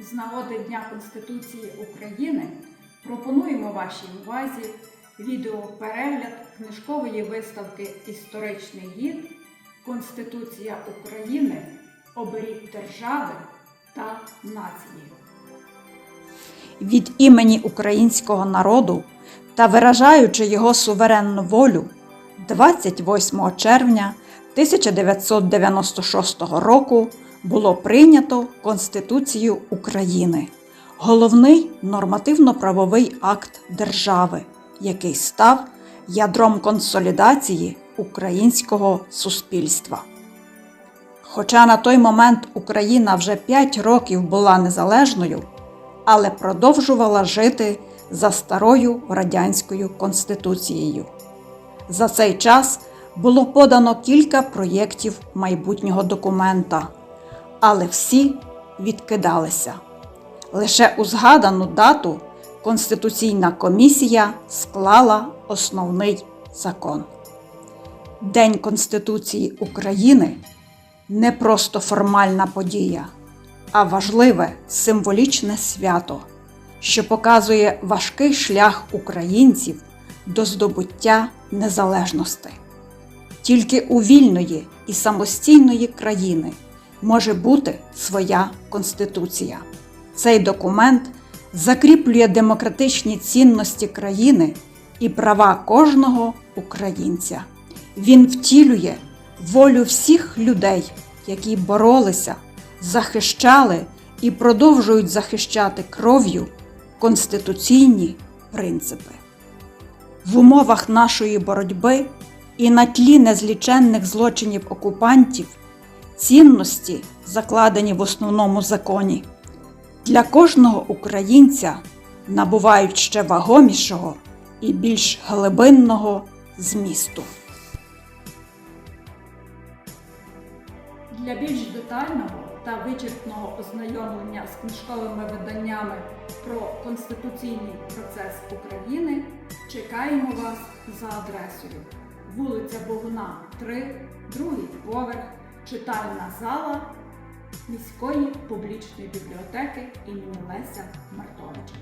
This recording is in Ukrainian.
З нагоди Дня Конституції України пропонуємо вашій увазі відеоперегляд книжкової виставки Історичний гід Конституція України оберіг держави та нації. від імені українського народу та виражаючи його суверенну волю 28 червня 1996 року було прийнято Конституцію України, головний нормативно-правовий акт держави, який став ядром консолідації українського суспільства. Хоча на той момент Україна вже 5 років була незалежною, але продовжувала жити за старою радянською конституцією. За цей час було подано кілька проєктів майбутнього документа, але всі відкидалися. Лише у згадану дату Конституційна комісія склала основний закон. День Конституції України не просто формальна подія, а важливе символічне свято, що показує важкий шлях українців до здобуття незалежності. Тільки у вільної і самостійної країни може бути своя конституція. Цей документ закріплює демократичні цінності країни і права кожного українця. Він втілює волю всіх людей, які боролися, захищали і продовжують захищати кров'ю конституційні принципи. В умовах нашої боротьби і на тлі незліченних злочинів окупантів цінності, закладені в основному законі, для кожного українця набувають ще вагомішого і більш глибинного змісту. Для більш детального та вичерпного ознайомлення з книжковими виданнями про конституційний процес України чекаємо вас за адресою вулиця Богуна, 3, другий поверх, читальна зала міської публічної бібліотеки імені Леся Мартовича.